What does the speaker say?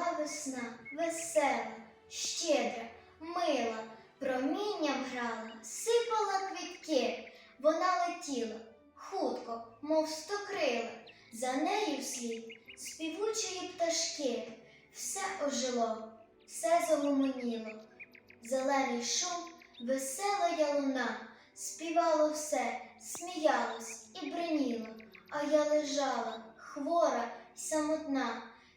весна, весела, щедра, мила, промінням грала, сипала квітки. Вона летіла хутко, мов стокрила, за нею вслід співучої пташки. Все ожило, все загомоніло. Зелений шум, весела ялуна, співало все, сміялось і бриніло, а я лежала, хвора й самотна.